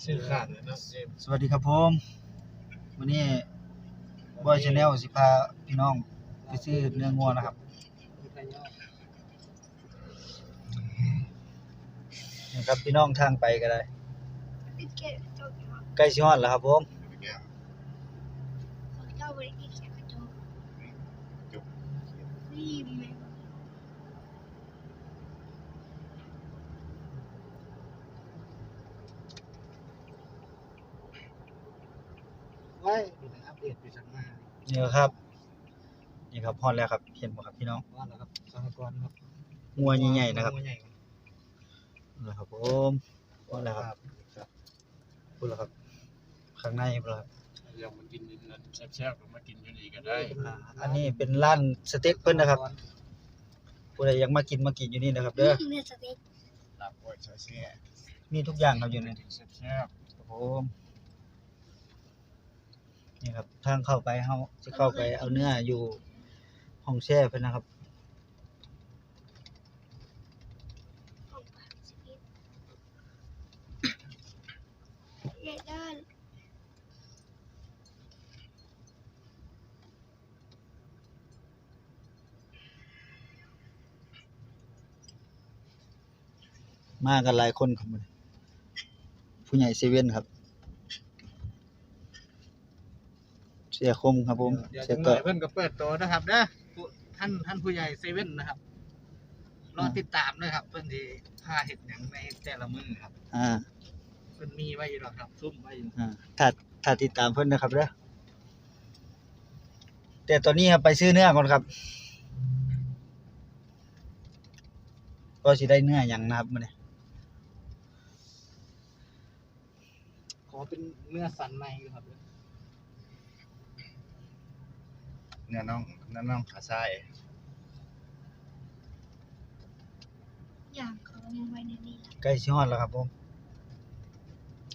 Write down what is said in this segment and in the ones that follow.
ชื่อขาดเลยเนาะเจมส์สวัสดีครับผมวันนี้บอยชาแนลสิพาพี่น้องไปซื้อเนื้องัวนะครับนี่ครับพี่น้องทางไปก็ได้ติดเกตจบครับใกล้สิฮอดแล้วครับผมของเจ้าบริกิเขียนกระจก จบ รีบ ไหมไว้อัปเดตไปสักมานี่ครับ นี่ครับฮอดแล้วครับเห็นบ่ครับพี่น้องว่าแล้วครับสหกรณ์ครับงัวใหญ่ๆนะครับงัวใหญ่นะครับผมฮอดแล้วครับครับพูดแล้วครับ ข้างในพูดแล้วครับอยากมากินนั่นแซ่บๆก็มากินอยู่นี่ก็ได้อ่าอันนี้เป็นร้านสเต็กเพิ่นนะครับผู้ใดอยากมากินมากินอยู่นี่นะครับ เด้อเนื้อสเต็กลาบก้อยซอยแซ่มีทุกอย่างครับอยู่ในกินแซ่บครับผม นี่ครับทางเข้าไปเฮาจะเข้าไปเอาเนื้ออยู่ห้องแช่เพิ่นนะครับ เด็กด้านมากันหลายคนครับผู้ใหญ่เซเว่นครับ สียคมครับผมเดี๋ยวเสีจัยงหเตน่ออยเพิ่นก็เปิดตัวนะครับนะผู้ท่านท่านผู้ใหญ่เซเว่นนะครับ รอติดตามนะครับ เพิ่นที่พาเห็ดหยังในแต่ละมื้อครับ อ่าเพิ่นมีไว้อยู่แล้วครับ ซุ่มไว้อยู่อ่าถ้าถ้าติดตามเพิ่นนะครับเด้อแต่ตอนนี้ครับไปซื้อเนื้อก่อนครับ ก็สิได้เนื้อหยังนะครับมื้อนี้ขอเป็นเนื้อสันในครับ เนื้อน่องเนื้อน่องขาซ้ายอย่างเขาเอาไว้ในนี้ละใกล้สิฮอดแล้วครับผม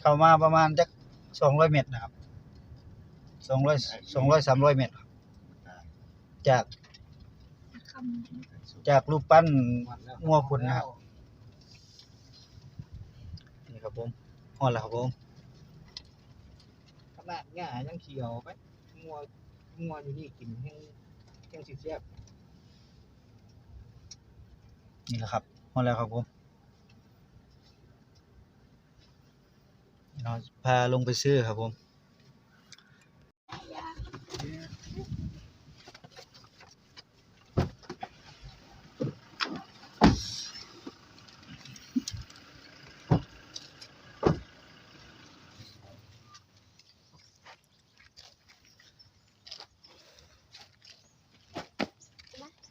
เข้ามาประมาณจัก200เมตรนะครับ200 200 300เมตรครับจากสักคำหนึ่งจากรูปปั้นวันแล้วงัวขุนนะครับนี่ครับผมฮอดแล้วครับผม ขนาดหญ้ายังเขียวไปงัว งัวอยู่นี่กินแห้งแห้งสิแซ่บนี่แหละครับฮอดแล้วครับผมเราพาลงไปซื้อครับผม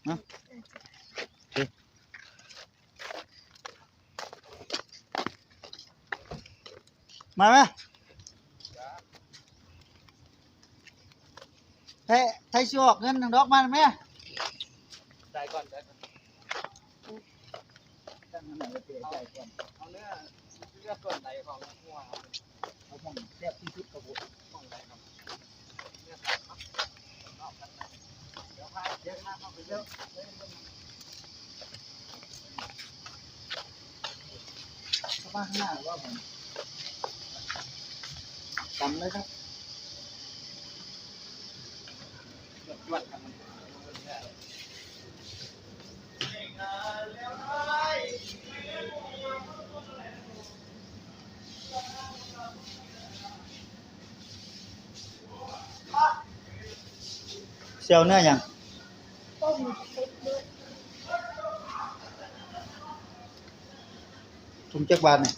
มาไหมเฮ้ไทยชิออกเงินหนึ่งดอกมาไหมใจก่อนใจก่อนเอาเนื้อเลือกก่อนไหนของงัวครับเอาผมแซ่บที่สุดครับผมของไหนครับเนื้อสันครับ นอกกันนะเดี๋ยวพาเดี๋ยวพาเข้าไปเยอะ เข้ามาข้างหน้าหรือว่าผมจำเลยครับ วัดกัน เซียวเนื้อหยังต้มสเต็กด้วยถุงจักบาทเนี่ย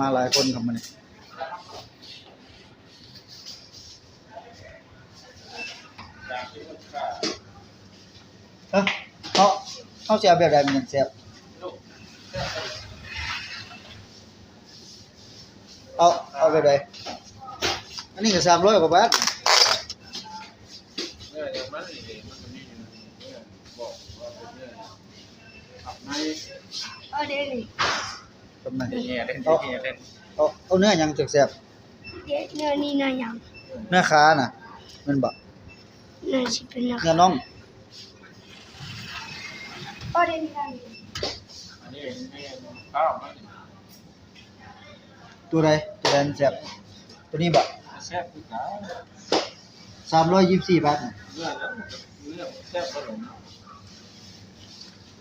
มาหลายคนครับมันเออเขาเขาจะเอาแบบใดมันเสียบเอาเอาแบบใดอันนี้ก็สามร้อยกว่าบาทเออเดลี่ วนี้ตำไหนเงี้ยเล่นเอาเงี้ยเล่นเอาเอาเนื้อหยังแซ่บเดี๋ยวเนื้อนี่เนื้อหยังๆเนื้อขาน่ะแมันบ่เนื้อสิเป็นเนื้อเนื้อน่องเอาเดี๋ยวนี้ได้อันนี้นี่ข้าวมันตัวใดตัวใดมันแซ่บตัวนี้บ่แซ่บคือกัน324บาทน่ะเนื้อแล้วเนื้อแซ่บขนม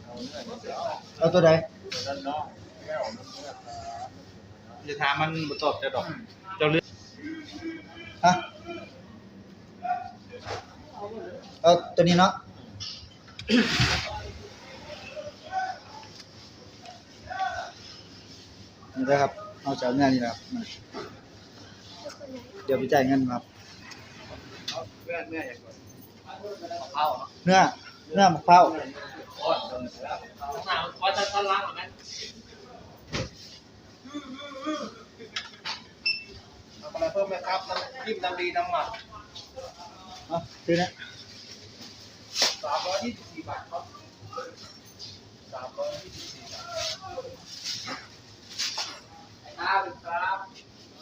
เอาเนื้อนี่เอาเอาตัวใดตัวนั้นเนาะแก้วมันเนื้อปลา จะถามมันบ่ตอบจะดอกฮะเอาตัวนี้เนาะนี่นะครับเอาจากเนื้อนี่นะครับมาเดี๋ยวไปจ่ายเงินครับเนื้อเนื้ออย่างก่อนเนื้อเนื้อมะพร้าว เอาอะไรเพิ่มไหมครับน้ำจิ้มน้ำดีน้ำหมักเอาทีนี้สามร้อยยี่สิบสี่บาทครับสามร้อยยี่สิบสี่บาท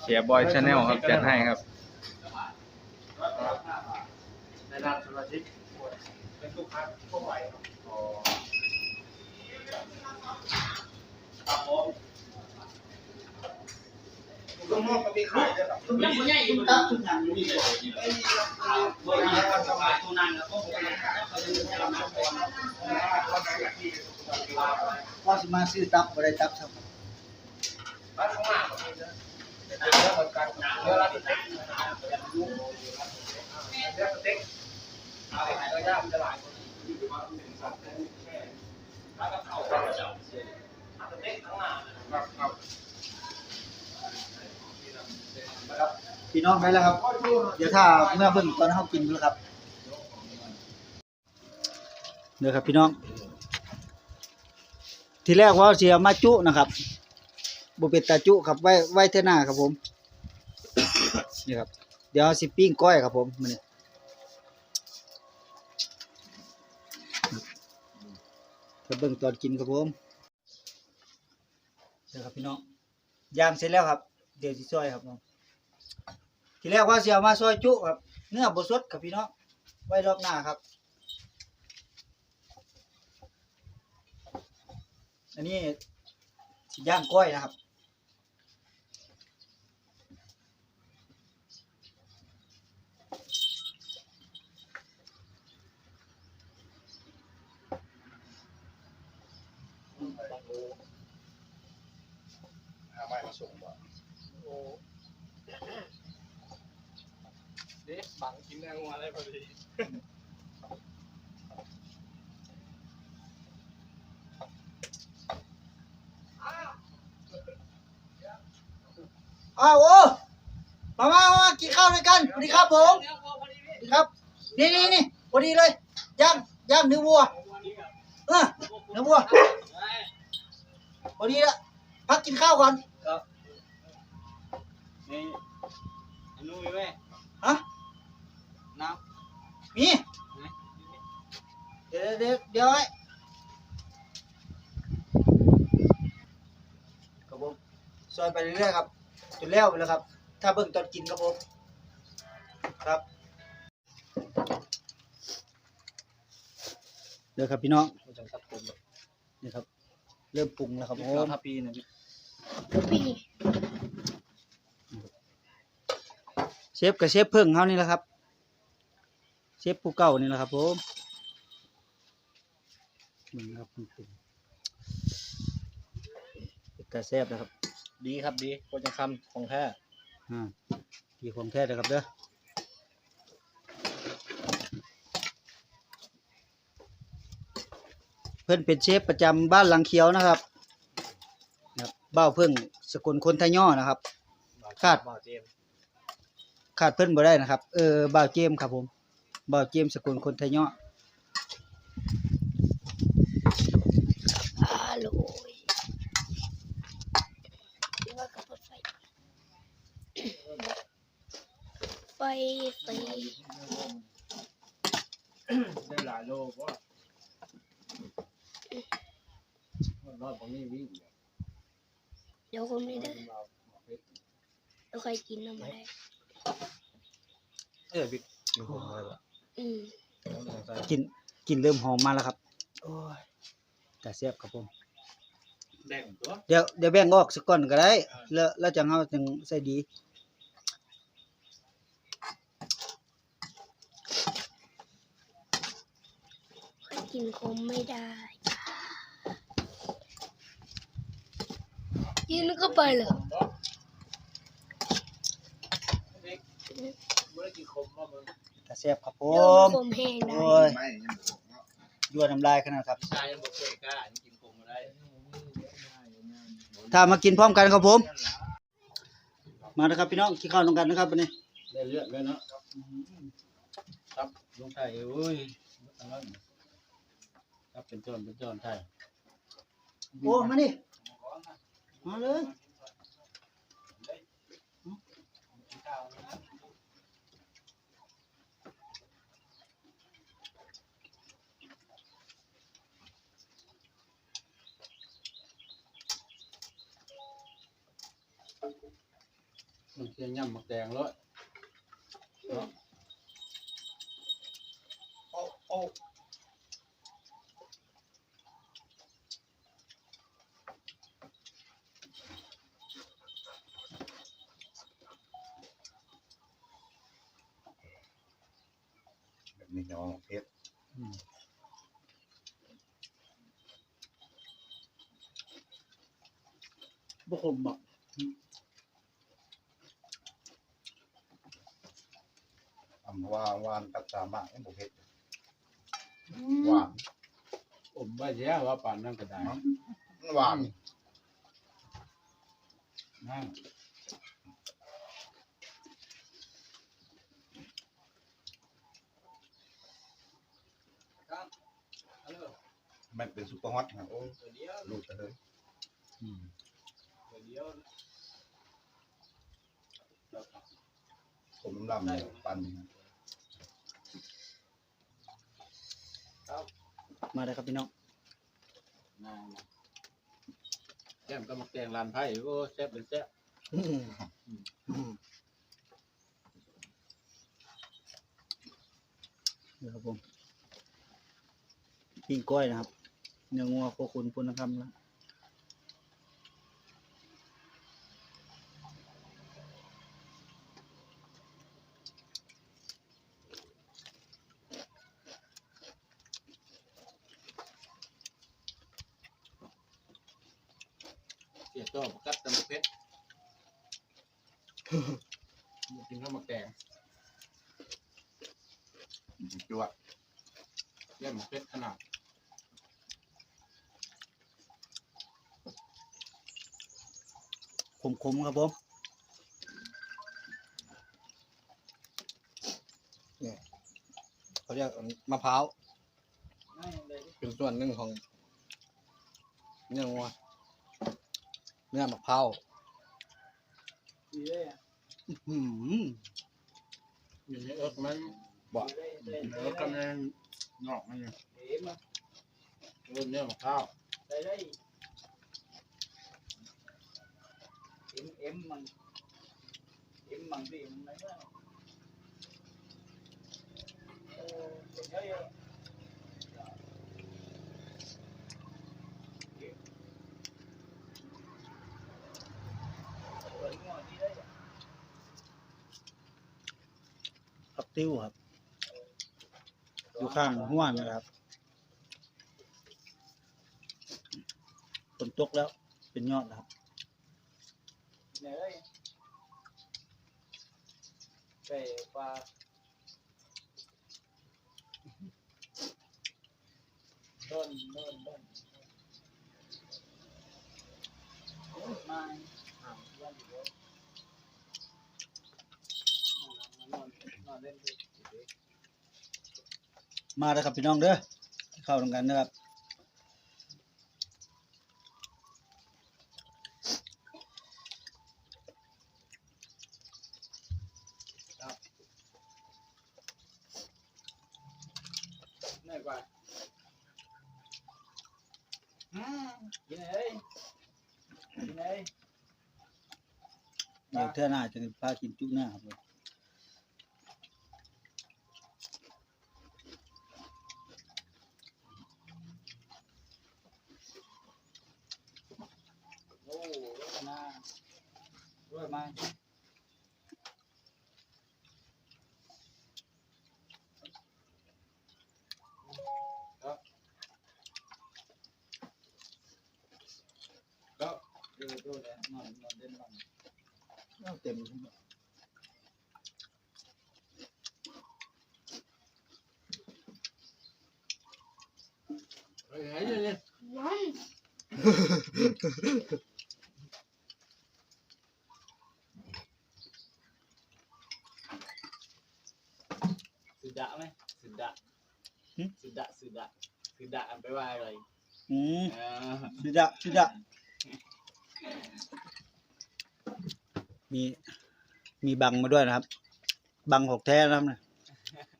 เสียบอยชาแนลครับจัดให้ครับในร้านสุรทิพย์เป็นลูกค้าทั่วไปอ๋อลูก น้องก็มีขายด้วยครับทุกอย่างทุกตับทุกอย่างอยู่นี่ว่าสิมาซื้อตับบ่ได้ตับครับบ้านข้างหน้าก็มีนะเป็นเนื้อเหมือนกันเนื้อร้านสเต็กเนื้อสเต็กอาไปขายก็ยางมันจะหลายคนอยู่ประมาณหนึ่งสองแค่ร้านกะเพราก็จะสเต็กข้งหน้านะครับ พี่น้องไปแล้วครับ เดี๋ยวถ้าเมื่อเบิ่งตอนเฮากินดูครับเดี๋ยวครับพี่น้อง ทีแรกว่าเสิเอามาจุนะครับบ่เป็นตาจุครับไว้ไว้เท่าหน้าครับผมนี่ครับ เดี๋ยวสิปิ้งก้อยครับผมมื้อนี้ไปเบิ่งตอนกินครับผมเดี๋ยวครับพี่น้องย่างเสร็จแล้วครับ เดี๋ยวสิซอยครับน้อง ทีแรกว่าเสิเอามาซอยจุครับเนื้อบดสดครับพี่น้องไว้รอบหน้าครับ อันนี้สิย่างก้อยนะครับเอาไม้มาส่งบ่ เด็กบังกินแรงวันอะไรพอดีอ้าวโอ้มามามากินข้าวด้วยกันสวัสดีครับผมสวัสดีครับ นี่นี่นี่พอดีเลยย่างย่างเนื้อวัวเออเนื้อวัวพอดีละพักกินข้าวก่อนนี่อันนู้นมีไหมฮะ น้มีเดี๋ยวเดี๋ยวเดี๋ยวไว้ครับผมซอยไปเรื่อยๆครับจนแล้วไปแล้วครับ ถ้าเบิ่งตอนกินครับผมครับเดี๋ยวครับพี่น้องำจังสับผมนี่ครับ เริ่มปรุงแล้วครับผมห้าปีนะปีเชฟกับเชฟเพิ่งเขานี่แหละครับ เชฟผู้เก่านี่แหละครับผมนี่ครับปรุงปรุงเป็นแต่แซ่บนะครับดีครับดีโคจังคำของแท้อ่าดีของแท้เลยครับเด้อเพิ่นเป็นเชฟประจำบ้านหลังเขียวนะครับนะครับบ้าวเพิ่งสกุลคนไทยย่อนะครับ คาด บ่าวเจมส์ขาดเพิ่นบ่ได้นะครับ เออบ่าวเจมส์ครับผม บ่าวเจมส์สกุลคนไทยย่ออร่อยว่ากับไฟไฟไฟได้หลายโลก็นอนตรงนี้วิ่งเดี๋ยวคนนี้เด้อเราเพชรเดี๋ยวใครกินน้ำมาได้เออบิ๊กอยู่ผมเลยว่ะ อืมกินกินเริ่มหอมมาแล้วครับ โอ้ยแต่แซ่บครับผม แดงตัวเดี๋ยวเดี๋ยวแบ่งออกสักก่อนก็ได้ แล้วแล้วจังเอาจังใส่ดีใครกินคมไม่ได้จ้ากินก็ไปเลยเมื่อกี้คมว่ามึง แต่แซ่บครับผเริ่มมคมแห้งได้โอ้ยไม่ยังบอกเนาะยั่วน้ำลายขนาดครับ ชายยังบอกเคยกล้ายังกินคมมาได้ถ้ามากินพร้อมกันครับผม มานะครับพี่น้องกินข้าวตรงกันนะครับวันนี้ได้เลือดเลยเนาะครับลุงไทยเอ้ยครับเป็นจอนเป็นจอนไทยโอ้มานี่มาเลย เชียย่ำหมักแดงเลยเนาะโอ้โอ้แบบนี้จะเอาเพชรบุคมบอก อำว่าวานกับสามารถให้บุเพชรหวานผมว่าแย่ว่าป่านนั่นก็ได้หวานนั่งมันเป็นซุปเปอร์ฮอตนะโอ้ลูกจะเลยอืมผมลำเนี่ยปั่ มาเลยครับพี่น้องนั่งแก้มก็หมักแดงลานไผ่โอ้แซ่บเป็นแซ่บนี่ครับผมปิ้งก้อยนะครับเนื้องัวโคขุนพุนนะครับนะ เสียตัวกัดตำเพชรกินข้าวหมักแดง จั่วแก้มหมักเพชรขนาดขมๆครับผมเขาเรียกมะพร้าว เป็นส่วนหนึ่งของเนื้องัวเนื้อมะพร้าวอื้อหือ อยู่ในเอิร์กมัน บอกเอิร์กกำลังงอกมันเนี่ยเริ่มเนื้อหมักข้าวเอ็มเอ็มมันเอ็มมั ข้างห้วนนะครับฝนตกแล้วเป็นยอดนะครับใส่ปลาต้นต้นต้นมาหามวันอยู่แล้วนอนนอนเล่นด้วย มาแล้วครับพี่น้องเด้อเข้าตรงกันนะครับเหนื่อยกว่าอืมกินเอ้ยกินเอ้ยเดี๋ยวเท่าหน้าจะพากินจุหน้าครับผม โอ้มาด้วยมา ก็ดูดูเลยนอนนอนเล่นนอน เอาเต็ม เฮ้ยเฮ้ยเนี่ย นั่น สุดะไหมสุดะสุดะสุดะสุดะอันไปว่าอะไรอืมเออสุดะสุดะมี มีบังมาด้วยนะครับ บังหกแท้นะครับนะ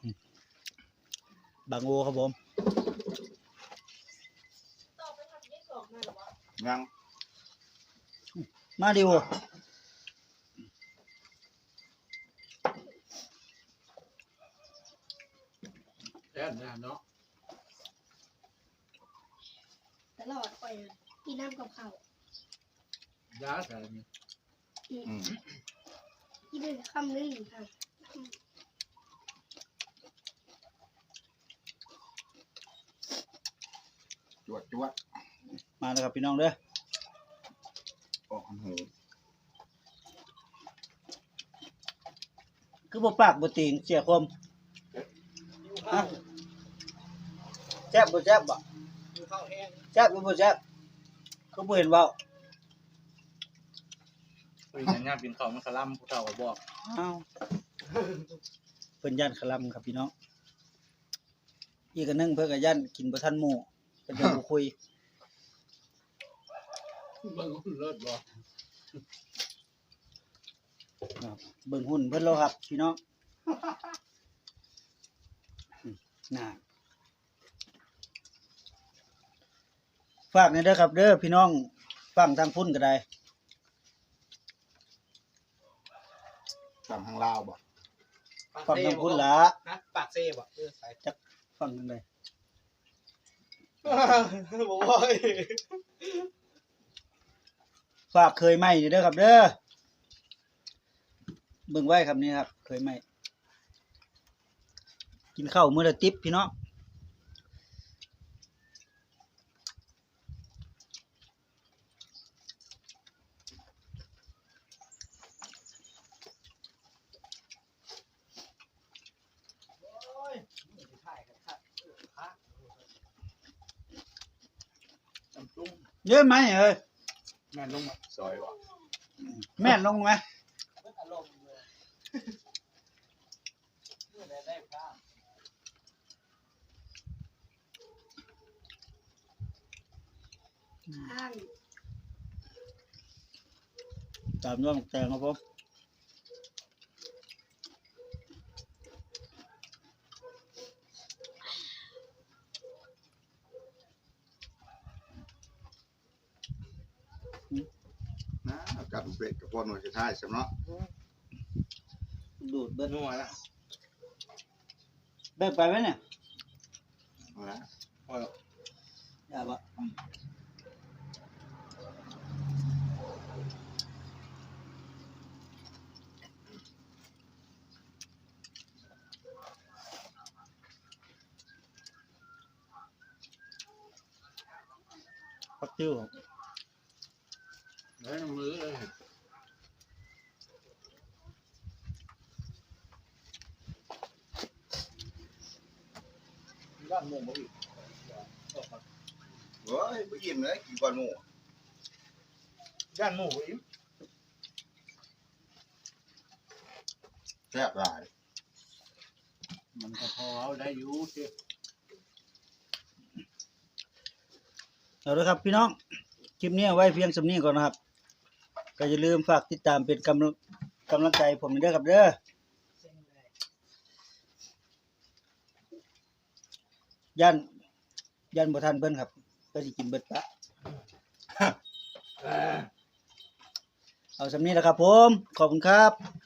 อืมบังโอครับผม ยังมาดิโอแค่นั้นเนาะตลอดไปกินน้ำกับข้าวยาแต่เนี่ยอืมกินได้คำนึงค่ะจวดจวด มาแล้วครับพี่น้องเด้อออกหูคือบ่ปากบ่ติงเสียคมฮะแซ่บบ่แซ่บบ่อยู่ข้าวแห้งแซ่บหรือบ่แซ่บคือบ่เห็นเว้าคุยกันยามกินข้าวมันคลั่มผู้เฒ่าก็บอกอ้าวเพิ่นย่านคลำครับพี่น้องอีกอันหนึงเพิ่นก็ย่านกินบ่ทันหมู่เพิ่นจะบ่คุย เบิ่งเลิศบ่ครับเบิ่งหุ่นเพิ่นแล้วครับพี่น้องอืมน่าฝากหนี่อยเด้อครับ เด้อพี่น้องฟังทางพุ่นก็ได้ สั่งทางลาวบ่ฟังทางพุ่นละนะปากเซ่บ่เออใส่ฟังทางใดบ่บ่อย ฝากเคยไหมเด้อครับ เด้อเบิ่งไว้ครับนี่ครับ เคยไหมกินข้าวมื้อละติ๊บพี่น้องเยอะไหมเอ้ย แม่นลงมาซอยบ่แม่นลงไหมข้างตามด้วยหมกแตงครับผม นะกัดเป็ดกับพ่อหน่วยสุดท้ายสำเนาะดูดเบิ้ลนัวละเบิกไปไหมเนี่ยเอาละพออย่าบะปักติ้ว ครับเฮ้ยมือเลยด้านหมูบ่อีกเฮ้ยบ่อิ่มเลยกินก่อนหมูด้านหมูบ่อีกแซ่บหลายมันก็พอเอาได้อยู่สิเอาละครับพี่น้อง คลิปนี้เอาไว้เพียงสำนี้ก่อนนะครับ ก็อย่าลืมฝากติดตามเป็นกำลังกำลังใจผมด้วยครับเด้อย่านย่านบ่ทันเพิ่นครับเพิ่นสิกินเบิดปะเอาสำนี้แหละครับผม ขอบคุณครับ